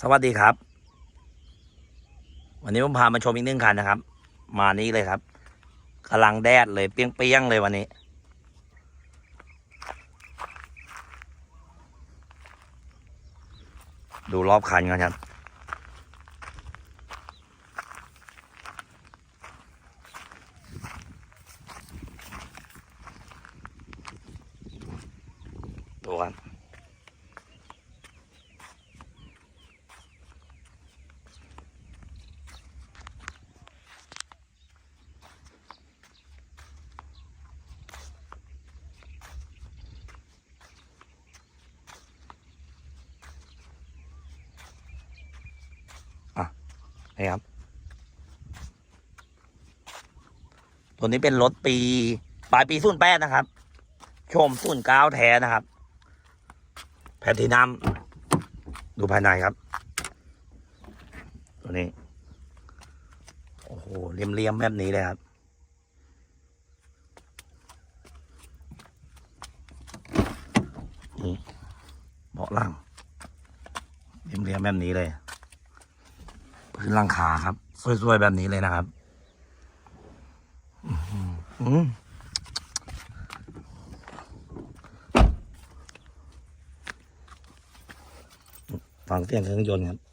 สวัสดีครับ วันนี้ผมพามาชมอีกหนึ่งคันนะครับ มานี้เลยครับกำลังแดดเลยเปรี้ยงๆเลยวันนี้ ดูรอบคันกันครับดูกัน นี่ครับ ตัวนี้เป็นรถปี ปลายปีศูนย์แปดนะครับ ชมศูนย์เก้าแท้นะครับ แพลตินัมดูภายในครับ ตัวนี้ โอ้โหเลี่ยมๆแบบนี้เลยครับนี่เบาะหลังเลี่ยมๆแบบนี้เลย พื้นลังคาครับ สวยๆแบบนี้เลยนะครับอืมฟังเสียงเครื่องยนต์ครับ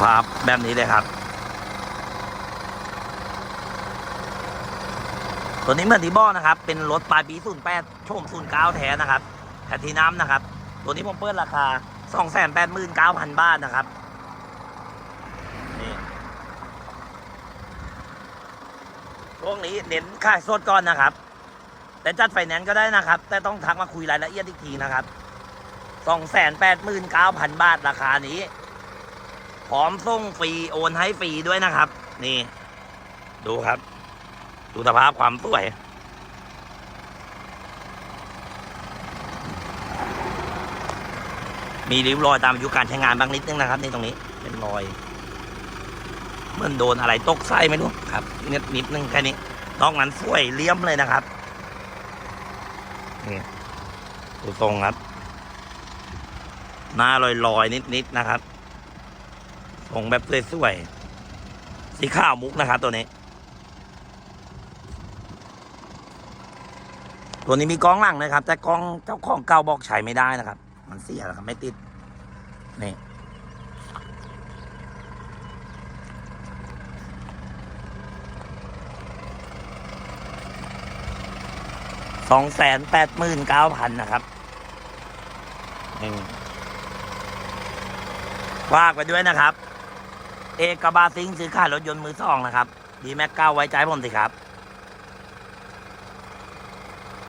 ภาพแบบนี้เลยครับ ตัวนี้เหมือนที่บอกนะครับ เป็นรถปลายปี08โชม09แท้นะครับแพททีน้ำนะครับ ตัวนี้ผมเปิดราคา289,000บาทนะครับนี่ช่วงนี้เน้นค่ายสดก่อนนะครับ แต่จัดไฟแนนซ์ก็ได้นะครับ แต่ต้องทักมาคุยรายละเอียดอีกทีนะครับสองแสนแปดหมื่นเก้าพันบาทราคานี้ พร้อมส่งฟรีโอนให้ฟรีด้วยนะครับ นี่ ดูครับ ดูสภาพความสวยมีริ้วรอยตามอายุการใช้งานบางนิดนึงนะครับนี่ตรงนี้เป็นรอยเหมือนโดนอะไรตกไส้ไม่รู้ครับนิดนิดนึงแค่นี้นอกนั้นสวยเลี่ยมเลยนะครับนี่ดูทรงครับ หน้าลอยๆนิดๆนะครับ ทรงแบบสวยๆสีข้าวมุกนะครับตัวนี้ ตัวนี้มีกล้องหลังนะครับ แต่กล้องเจ้าของเก่าบอกใช้ไม่ได้นะครับ มันเสียแล้วครับไม่ติด นี่สองแสนแปดหมื่นเก้าพันนะครับนี่ฝากไปด้วยนะครับ เอกบาซิงซื้อขายรถยนต์มือสองนะครับ ดีแม็กเก้าไว้ใจผมสิครับ